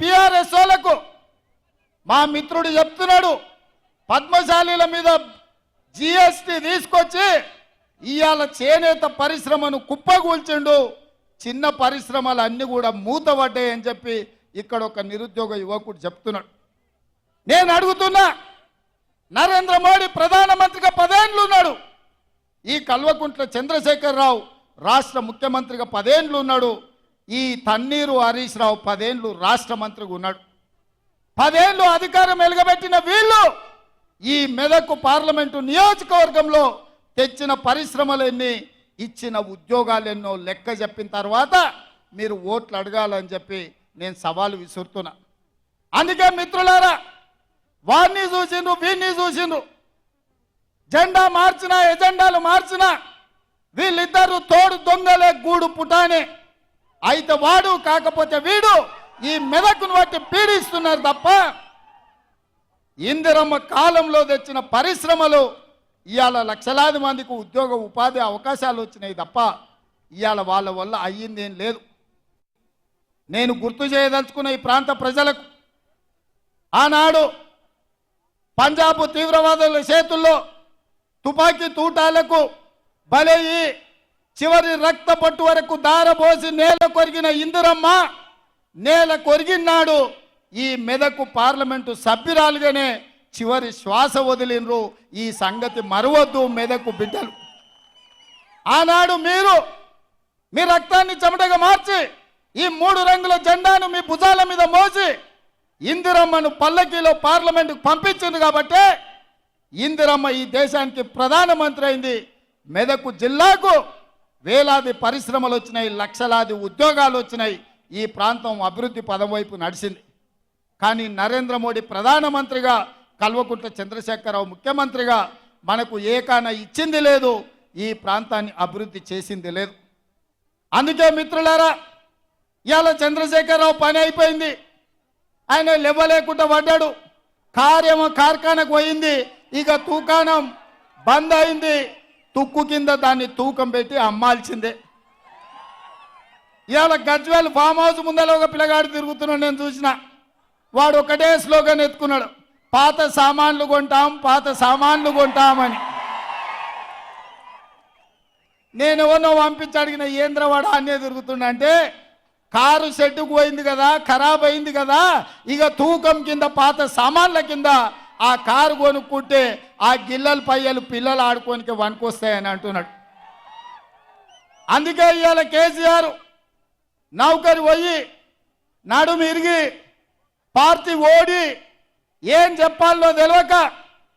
BRS వాళ్ళకు మా మిత్రుడు చెప్తున్నాడు పద్మశాలీల మీద జిఎస్టి తీసుకొచ్చి ఇవాళ చేనేత పరిశ్రమను కుప్పగూల్చిండు చిన్న పరిశ్రమలు అన్నీ కూడా మూతపడ్డాయని చెప్పి ఇక్కడ ఒక నిరుద్యోగ యువకుడు చెప్తున్నాడు. నేను అడుగుతున్నా నరేంద్ర మోడీ ప్రధానమంత్రిగా పదేండ్లు ఉన్నాడు ఈ కల్వకుంట్ల చంద్రశేఖరరావు రాష్ట్ర ముఖ్యమంత్రిగా పదేండ్లు ఉన్నాడు ఈ తన్నీరు హరీష్ రావు పదేళ్ళు రాష్ట్ర మంత్రిగా ఉన్నాడు. పదేళ్ళు అధికారం వెలుగబెట్టిన వీళ్ళు ఈ మెదకు పార్లమెంటు నియోజకవర్గంలో తెచ్చిన పరిశ్రమలన్నీ ఇచ్చిన ఉద్యోగాలెన్నో లెక్క చెప్పిన తర్వాత మీరు ఓట్లు అడగాలని చెప్పి నేను సవాలు విసురుతున్నా. అందుకే మిత్రులారా వారిని చూసిండ్రు వీరిని చూసిండ్రు. జెండా మార్చినా ఎజెండాలు మార్చినా వీళ్ళిద్దరు తోడు దొంగలే గూడు పుటానే. అయితే వాడు కాకపోతే వీడు ఈ మెదకును బట్టి పీడిస్తున్నారు తప్ప ఇందిరమ్మ కాలంలో తెచ్చిన పరిశ్రమలు ఇవాళ లక్షలాది మందికి ఉద్యోగ ఉపాధి అవకాశాలు వచ్చినాయి తప్ప ఇవాళ వాళ్ళ వల్ల అయ్యిందేం లేదు. నేను గుర్తు చేయదలుచుకున్న ఈ ప్రాంత ప్రజలకు ఆనాడు పంజాబ్ తీవ్రవాదుల చేతుల్లో తుపాకీ తూటాలకు బలయ్యి చివరి రక్త పట్టు వరకు దారబోసి నేల కొరిగిన ఇందిరమ్మ నేల కొరిగినాడు ఈ మెదకు పార్లమెంటు సభ్యురాలుగానే చివరి శ్వాస వదిలినరు ఈ సంగతి మరవద్దు మెదకు బిడ్డలు. ఆనాడు మీరు మీ రక్తాన్ని చెమటగా మార్చి ఈ మూడు రంగుల జెండాను మీ భుజాల మీద మోసి ఇందిరమ్మను పల్లకీలో పార్లమెంటుకు పంపించింది కాబట్టి ఇందిరమ్మ ఈ దేశానికి ప్రధానమంత్రి అయింది. మెదకు జిల్లాకు వేలాది పరిశ్రమలు వచ్చినాయి లక్షలాది ఉద్యోగాలు వచ్చినాయి. ఈ ప్రాంతం అభివృద్ధి పదం వైపు నడిచింది. కానీ నరేంద్ర మోడీ ప్రధానమంత్రిగా కల్వకుంట్ల చంద్రశేఖరరావు ముఖ్యమంత్రిగా మనకు ఏకాన ఇచ్చింది లేదు ఈ ప్రాంతాన్ని అభివృద్ధి చేసింది లేదు. అందుకే మిత్రులారా ఇవాళ చంద్రశేఖరరావు పని అయిపోయింది. ఆయన లేవలేకుండా పడ్డాడు. కార్యము కార్ఖానకు పోయింది. ఇక తూకాణం బంద్ అయింది. తుక్కు కింద దాన్ని తూకం పెట్టి అమ్మాల్సిందే. ఇవాళ గజ్వేల్ ఫామ్ హౌస్ ముందర ఒక పిల్లగాడు తిరుగుతున్నాడు నేను చూసిన. వాడు ఒకటే స్లోగన్ ఎత్తుకున్నాడు. పాత సామాన్లు కొంటాం పాత సామాన్లు కొంటామని. నేను ఎవరినో పంపించి అడిగిన ఏంద్రవాడ అన్నే తిరుగుతుండంటే కారు షెడ్డుకు పోయింది కదా ఖరాబ్ అయింది కదా ఇక తూకం కింద పాత సామాన్ల కింద ఆ కారు కొనుక్కుంటే ఆ గిల్లలు పయ్యలు పిల్లలు ఆడుకోనికి వనుకొస్తాయని అంటున్నాడు. అందుకే ఇవాళ కేసీఆర్ నౌకరి పోయి నడుము ఇరిగి పార్టీ ఓడి ఏం చెప్పాలో తెలియక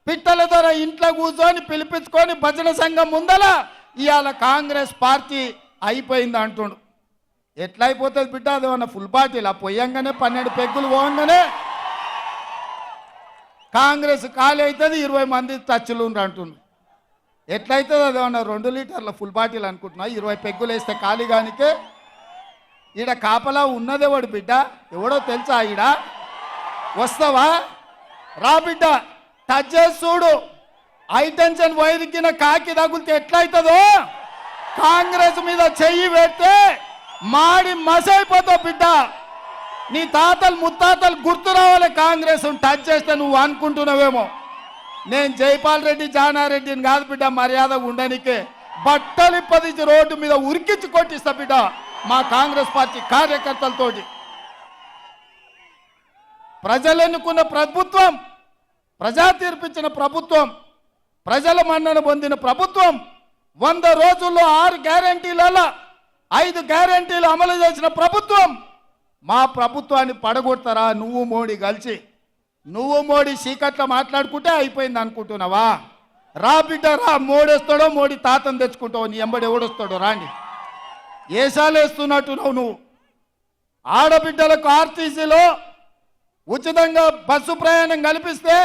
పిట్టల ధర ఇంట్లో కూర్చొని పిలిపించుకొని భజన సంఘం ముందల ఇవాళ కాంగ్రెస్ పార్టీ అయిపోయింది అంటుండు. ఎట్లా అయిపోతుంది బిడ్డ అదేమన్నా ఫుల్ ఫుల్ ఆ పొయ్యంగానే పన్నెండు పెగ్గులు పోగానే కాంగ్రెస్ ఖాళీ అవుతుంది ఇరవై మంది టచ్లు ఉండ్రు ఎట్లయితుంది అది ఏమన్నా రెండు లీటర్ల ఫుల్ బాటిల్ అనుకుంటున్నా? ఇరవై పెగ్గులు వేస్తే ఖాళీగానికే. ఈడ కాపలా ఉన్నదేవాడు బిడ్డ. ఎవడో తెలుసా ఈడ? వస్తావా? రా బిడ్డ టచ్ చేసి చూడు. హైటెన్షన్ టెన్షన్ వైరికిన కాకి తగులితే ఎట్లయితుందో? కాంగ్రెస్ మీద చెయ్యి పెడితే మాడి మసైపోతావు బిడ్డ. నీ తాతలు ముత్తాతలు గుర్తు రావాలి కాంగ్రెస్ టచ్ చేస్తే నువ్వు అనుకుంటున్నావేమో. నేను జైపాల్ రెడ్డి జానారెడ్డిని కాదు బిడ్డ మర్యాద ఉండనికే. బట్టలు పదించి రోడ్డు మీద ఉరికించి కొట్టిస్తా బిడ్డ మా కాంగ్రెస్ పార్టీ కార్యకర్తలతోటి. ప్రజలు ఎన్నుకున్న ప్రభుత్వం ప్రజా తీర్పిచ్చిన ప్రభుత్వం ప్రజల మన్నన పొందిన ప్రభుత్వం వంద రోజుల్లో ఆరు గ్యారంటీలలో ఐదు గ్యారంటీలు అమలు చేసిన ప్రభుత్వం. మా ప్రభుత్వాన్ని పడగొడతారా? నువ్వు మోడీ కలిసి. నువ్వు మోడీ చీకట్లో మాట్లాడుకుంటే అయిపోయింది అనుకుంటున్నావా? రా బిడ్డ రా. మోడేస్తాడో మోడీ తాతను తెచ్చుకుంటావు నీ ఎంబడి ఎవడొస్తాడో రాండి. ఏసాలు వేస్తున్నట్టున్నావు నువ్వు? ఆడబిడ్డలకు ఆర్టీసీలో ఉచితంగా బస్సు ప్రయాణం కల్పిస్తే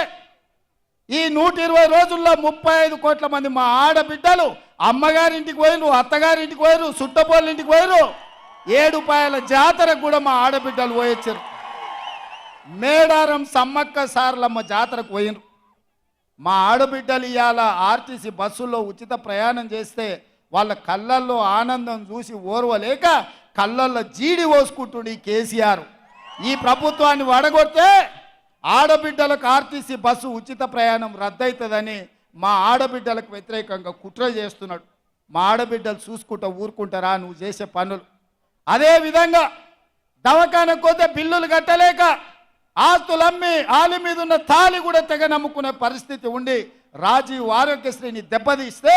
ఈ నూట ఇరవై రోజుల్లో ముప్పై ఐదు కోట్ల మంది మా ఆడబిడ్డలు అమ్మగారింటికి పోయిరు అత్తగారింటికి పోయిరు సుట్టపోళ్ళింటికి పోయిరు ఏడుపాయల జాతరకు కూడా మా ఆడబిడ్డలు పోయొచ్చారు. మేడారం సమ్మక్క సార్లమ్మ జాతరకు పోయినరు మా ఆడబిడ్డలు ఇవాళ ఆర్టీసీ బస్సుల్లో ఉచిత ప్రయాణం చేస్తే వాళ్ళ కళ్ళల్లో ఆనందం చూసి ఓర్వలేక కళ్ళల్లో జీడి పోసుకుంటుండు ఈ కేసీఆర్. ఈ ప్రభుత్వాన్ని వడగొడితే ఆడబిడ్డలకు ఆర్టీసీ బస్సు ఉచిత ప్రయాణం రద్దవుతుందని మా ఆడబిడ్డలకు వ్యతిరేకంగా కుట్ర చేస్తున్నాడు. మా ఆడబిడ్డలు చూసుకుంటా ఊరుకుంటారా? నువ్వు చేసే పనులు. అదే విధంగా దవాఖానకు పోతే బిల్లులు కట్టలేక ఆస్తులు అమ్మి ఆలి మీద ఉన్న తాలి కూడా తెగ నమ్ముకునే పరిస్థితి ఉండి రాజీవ్ ఆరోగ్యశ్రీని దెబ్బతీస్తే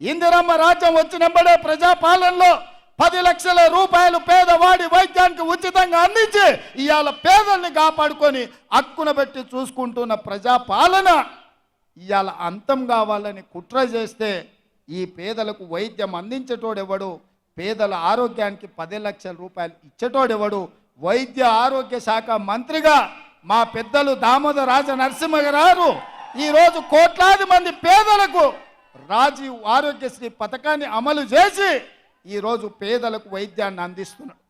ఇందిరమ్మ రాజ్యం వచ్చినప్పుడే ప్రజాపాలనలో పది లక్షల రూపాయలు పేదవాడి వైద్యానికి ఉచితంగా అందించి ఇవాళ పేదల్ని కాపాడుకొని అక్కున పెట్టి చూసుకుంటున్న ప్రజాపాలన ఇవాళ అంతం కావాలని కుట్ర చేస్తే ఈ పేదలకు వైద్యం అందించేటోడెవడు? పేదల ఆరోగ్యానికి పది లక్షల రూపాయలు ఇచ్చేటోడెవడు? వైద్య ఆరోగ్య శాఖ మంత్రిగా మా పెద్దలు దామోదర రాజ నరసింహ గారు ఈరోజు కోట్లాది మంది పేదలకు రాజీవ్ ఆరోగ్యశ్రీ పథకాన్ని అమలు చేసి ఈరోజు పేదలకు వైద్యాన్ని అందిస్తున్నాడు